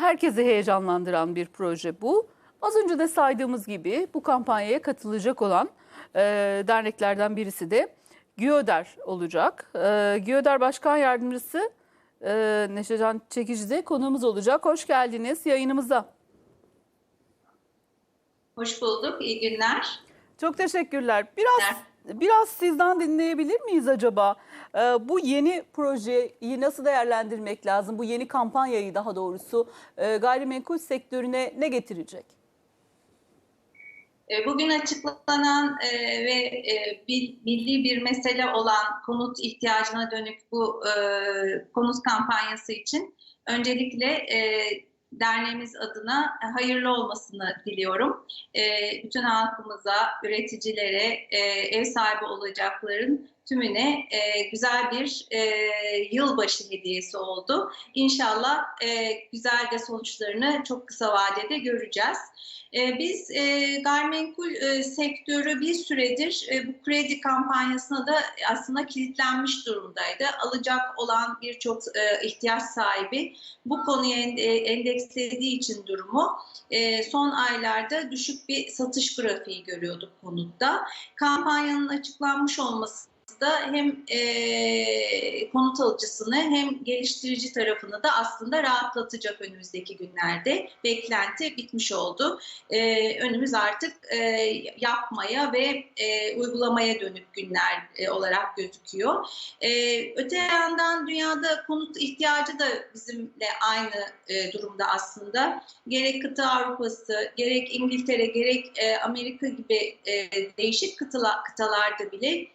herkesi heyecanlandıran bir proje bu. Az önce de saydığımız gibi bu kampanyaya katılacak olan e, derneklerden birisi de GİODER olacak. E, GİODER Başkan Yardımcısı e, Neşecan Çekici de konuğumuz olacak. Hoş geldiniz yayınımıza. Hoş bulduk, iyi günler. Çok teşekkürler. Biraz biraz sizden dinleyebilir miyiz acaba? Ee, bu yeni projeyi nasıl değerlendirmek lazım? Bu yeni kampanyayı daha doğrusu e, gayrimenkul sektörüne ne getirecek? E, Bugün açıklanan e, ve e, milli bir mesele olan konut ihtiyacına dönük bu e, konut kampanyası için öncelikle e, derneğimiz adına hayırlı olmasını diliyorum. E, Bütün halkımıza, üreticilere, e, ev sahibi olacakların tümüne e, güzel bir e, yılbaşı hediyesi oldu. İnşallah e, güzel de sonuçlarını çok kısa vadede göreceğiz. E, Biz e, gayrimenkul e, sektörü bir süredir e, bu kredi kampanyasına da aslında kilitlenmiş durumdaydı. Alacak olan birçok e, ihtiyaç sahibi bu konuya e, endekslediği için durumu e, son aylarda düşük bir satış grafiği görüyorduk konutta. Kampanyanın açıklanmış olması da hem e, konut alıcısını hem geliştirici tarafını da aslında rahatlatacak önümüzdeki günlerde. Beklenti bitmiş oldu. E, önümüz artık e, yapmaya ve e, uygulamaya dönük günler e, olarak gözüküyor. E, öte yandan dünyada konut ihtiyacı da bizimle aynı e, durumda aslında. Gerek kıta Avrupa'sı, gerek İngiltere, gerek e, Amerika gibi e, değişik kıtala, kıtalarda bile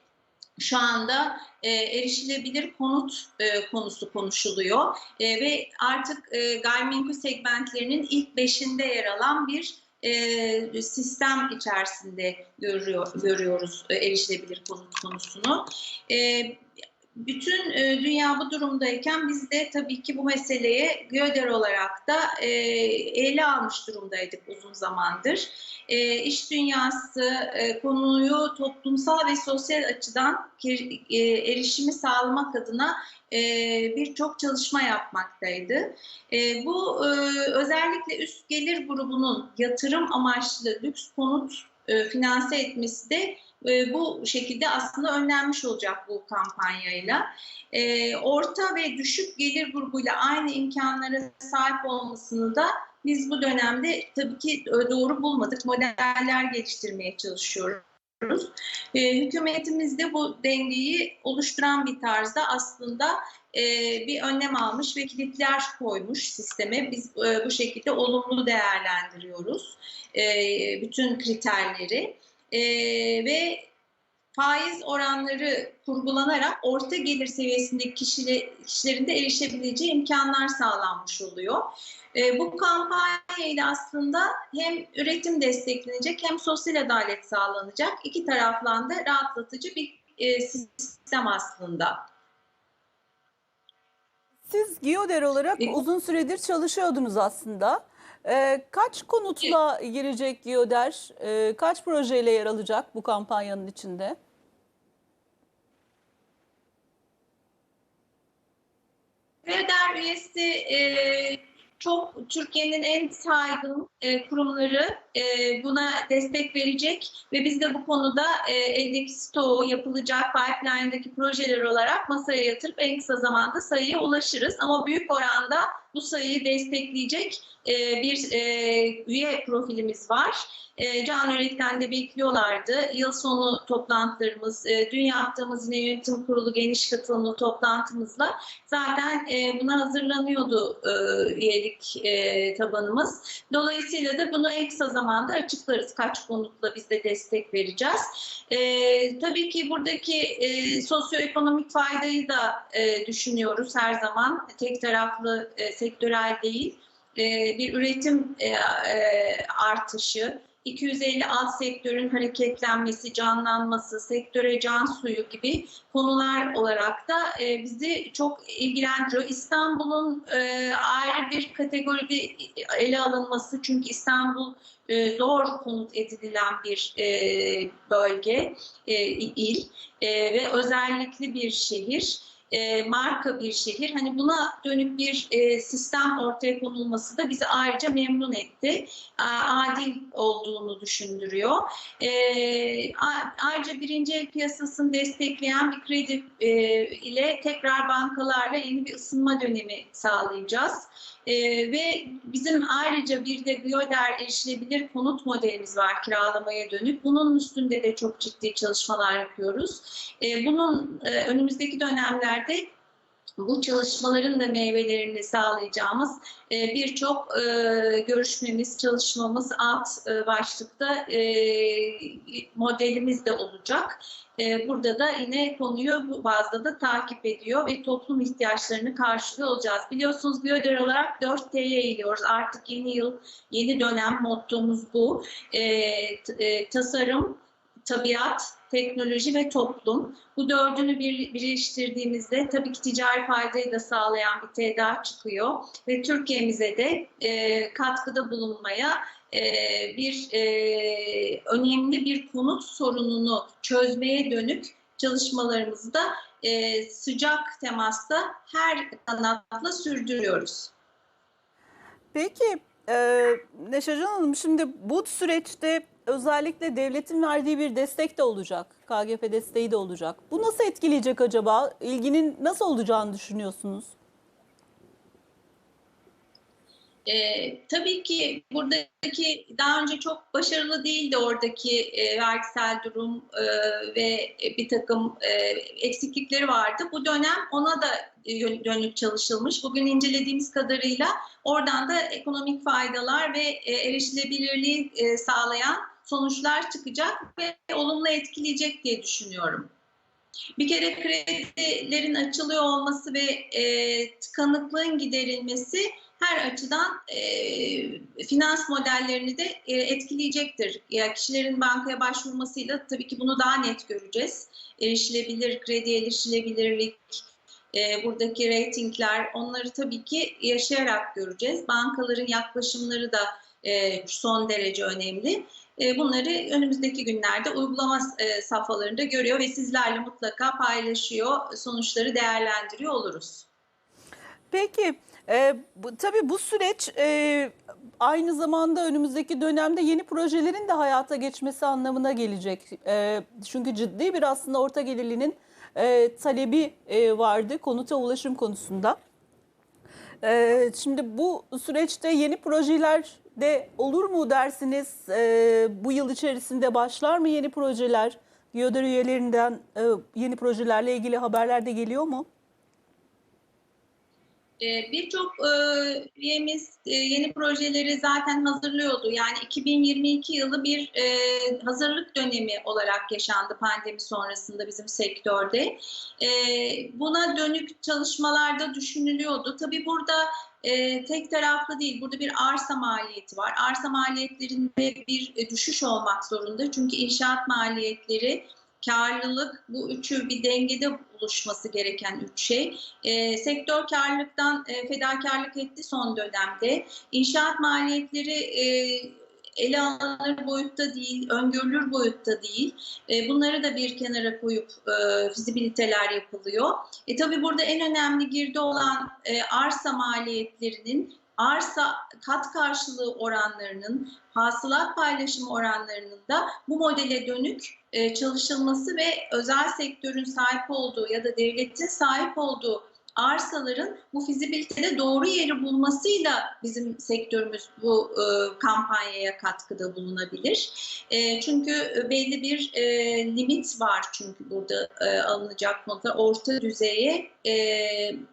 şu anda e, erişilebilir konut e, konusu konuşuluyor E, ve artık e, gayrimenkul segmentlerinin ilk beşinde yer alan bir e, sistem içerisinde görüyor, görüyoruz e, erişilebilir konut konusunu. E, bütün e, dünya bu durumdayken biz de tabii ki bu meseleye GÖDER olarak da e, ele almış durumdaydık uzun zamandır. E, iş dünyası e, konuyu toplumsal ve sosyal açıdan e, erişimi sağlamak adına birçok çalışma yapmaktaydı. Bu özellikle üst gelir grubunun yatırım amaçlı lüks konut finanse etmesi de e, bu şekilde aslında önlenmiş olacak bu kampanyayla. E, orta ve düşük gelir grubuyla aynı imkanlara sahip olmasını da biz bu dönemde tabii ki doğru bulmadık. Modeller geliştirmeye çalışıyoruz. E, hükümetimiz de bu dengeyi oluşturan bir tarzda aslında bir önlem almış ve kilitler koymuş sisteme. Biz bu şekilde olumlu değerlendiriyoruz bütün kriterleri. E, ve faiz oranları kurgulanarak orta gelir seviyesindeki kişile, kişilerin de erişebileceği imkanlar sağlanmış oluyor. E, bu kampanya ile aslında hem üretim desteklenecek hem sosyal adalet sağlanacak. İki taraftan da rahatlatıcı bir e, sistem aslında. Siz GİODER olarak E- uzun süredir çalışıyordunuz aslında. Ee, kaç konutla girecek GİODER? Ee, kaç projeyle yer alacak bu kampanyanın içinde? Kreder üyesi e, çok Türkiye'nin en saygın e, kurumları e, buna destek verecek ve biz de bu konuda e, eldeki stoğu yapılacak pipeline'daki projeler olarak masaya yatırıp en kısa zamanda sayıya ulaşırız. Ama büyük oranda bu sayıyı destekleyecek e, bir e, üye profilimiz var. E, Can Yürek'ten de bekliyorlardı. Yıl sonu toplantılarımız, e, dün yaptığımız yine yönetim kurulu geniş katılımlı toplantımızla zaten e, buna hazırlanıyordu e, üyelik e, tabanımız. Dolayısıyla da bunu en kısa zamanda açıklarız. Kaç konutla biz de destek vereceğiz. E, tabii ki buradaki e, sosyoekonomik faydayı da e, düşünüyoruz her zaman. Tek taraflı e, sektörel değil. E, bir üretim e, e, artışı, 250 alt sektörün hareketlenmesi, canlanması, sektöre can suyu gibi konular olarak da bizi çok ilgilendiriyor. İstanbul'un ayrı bir kategoride ele alınması çünkü İstanbul zor konut edinilen bir bölge, il ve özellikli bir şehir. E, marka bir şehir. Hani buna dönük bir e, sistem ortaya konulması da bizi ayrıca memnun etti. Adil olduğunu düşündürüyor. E, ayrıca birinci el piyasasını destekleyen bir kredi e, ile tekrar bankalarla yeni bir ısınma dönemi sağlayacağız. Ee, ve bizim ayrıca bir de Bioder erişilebilir konut modelimiz var kiralamaya dönük. Bunun üstünde de çok ciddi çalışmalar yapıyoruz. Ee, bunun e, önümüzdeki dönemlerde bu çalışmaların da meyvelerini sağlayacağımız e, birçok e, görüşmemiz, çalışmamız alt e, başlıkta modelimiz de olacak. Burada da yine konuyu bu bazda da takip ediyor ve toplum ihtiyaçlarını karşılıyor olacağız. Biliyorsunuz Biyoder olarak 4T'ye eğiliyoruz. Artık yeni yıl, yeni dönem mottomuz bu. Tasarım, tabiat, teknoloji ve toplum. Bu dördünü bir, birleştirdiğimizde tabii ki ticari faydayı da sağlayan bir TEDA çıkıyor ve Türkiye'mize de e, katkıda bulunmaya e, bir e, önemli bir konut sorununu çözmeye dönük çalışmalarımızı da e, sıcak temasta her kanatla sürdürüyoruz. Peki e, Neşecan Hanım şimdi bu süreçte özellikle devletin verdiği bir destek de olacak. KGF desteği de olacak. Bu nasıl etkileyecek acaba? İlginin nasıl olacağını düşünüyorsunuz? Ee, tabii ki buradaki daha önce çok başarılı değildi oradaki e, vergisel durum e, ve bir takım e, eksiklikleri vardı. Bu dönem ona da dönük çalışılmış. Bugün incelediğimiz kadarıyla oradan da ekonomik faydalar ve e, erişilebilirliği e, sağlayan sonuçlar çıkacak ve olumlu etkileyecek diye düşünüyorum. Bir kere kredilerin açılıyor olması ve e, tıkanıklığın giderilmesi her açıdan e, finans modellerini de e, etkileyecektir. Ya kişilerin bankaya başvurmasıyla tabii ki bunu daha net göreceğiz. Erişilebilir, kredi erişilebilirlik, e, buradaki reytingler onları tabii ki yaşayarak göreceğiz. Bankaların yaklaşımları da son derece önemli. E, bunları önümüzdeki günlerde uygulama e, safhalarında görüyor ve sizlerle mutlaka paylaşıyor, sonuçları değerlendiriyor oluruz. Peki e, bu, tabii bu süreç e, aynı zamanda önümüzdeki dönemde yeni projelerin de hayata geçmesi anlamına gelecek. E, çünkü ciddi bir aslında orta gelirlinin e, talebi e, vardı konuta ulaşım konusunda. E, şimdi bu süreçte yeni projeler de olur mu dersiniz? E, bu yıl içerisinde başlar mı yeni projeler? Yöder üyelerinden e, yeni projelerle ilgili haberler de geliyor mu? Ee, Birçok e, üyemiz e, yeni projeleri zaten hazırlıyordu. Yani 2022 yılı bir e, hazırlık dönemi olarak yaşandı pandemi sonrasında bizim sektörde. Buna dönük çalışmalarda düşünülüyordu. Tabii burada e, tek taraflı değil, burada bir arsa maliyeti var. Arsa maliyetlerinde bir e, düşüş olmak zorunda. Çünkü inşaat maliyetleri karlılık bu üçü bir dengede buluşması gereken üç şey. E, sektör karlılıktan e, fedakarlık etti son dönemde. İnşaat maliyetleri e, ele alınır boyutta değil, öngörülür boyutta değil. E, bunları da bir kenara koyup e, fizibiliteler yapılıyor. E, tabii burada en önemli girdi olan e, arsa maliyetlerinin arsa kat karşılığı oranlarının, hasılat paylaşım oranlarının da bu modele dönük e, çalışılması ve özel sektörün sahip olduğu ya da devletin sahip olduğu arsaların bu fizibilitede doğru yeri bulmasıyla bizim sektörümüz bu e, kampanyaya katkıda bulunabilir. E, çünkü belli bir e, limit var çünkü burada e, alınacak konutlar orta düzeye e,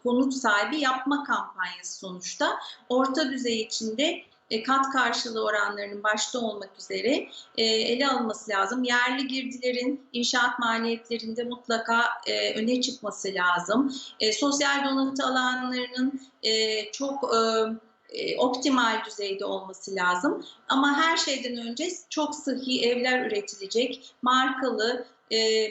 konut sahibi yapma kampanyası sonuçta. Orta düzey içinde e, kat karşılığı oranlarının başta olmak üzere e, ele alınması lazım. Yerli girdilerin inşaat maliyetlerinde mutlaka e, öne çıkması lazım. Sosyal donatı alanlarının çok optimal düzeyde olması lazım. Ama her şeyden önce çok sıhhi evler üretilecek, markalı, e,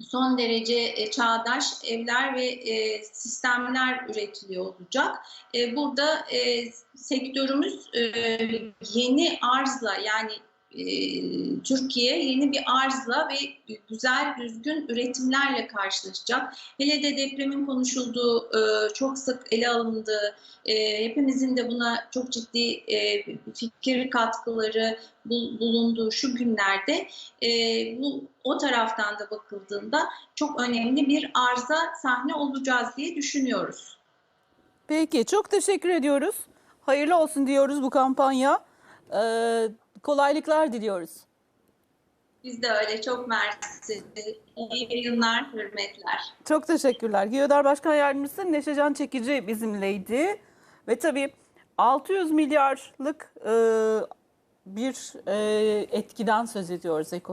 son derece e, çağdaş evler ve e, sistemler üretiliyor olacak. E, burada sektörümüz yeni arzla yani Türkiye yeni bir arzla ve güzel, düzgün üretimlerle karşılaşacak. Hele de depremin konuşulduğu, e, çok sık ele alındığı, e, hepimizin de buna çok ciddi e, fikir katkıları bul- bulunduğu şu günlerde e, bu o taraftan da bakıldığında çok önemli bir arza sahne olacağız diye düşünüyoruz. Peki çok teşekkür ediyoruz. Hayırlı olsun diyoruz bu kampanya. Ee, kolaylıklar diliyoruz. Biz de öyle çok mersi. İyi yayınlar, hürmetler. Çok teşekkürler. GİODER Başkan Yardımcısı Neşecan Çekici bizimleydi. Ve tabii 600 milyarlık e, bir e, etkiden söz ediyoruz ekonomide.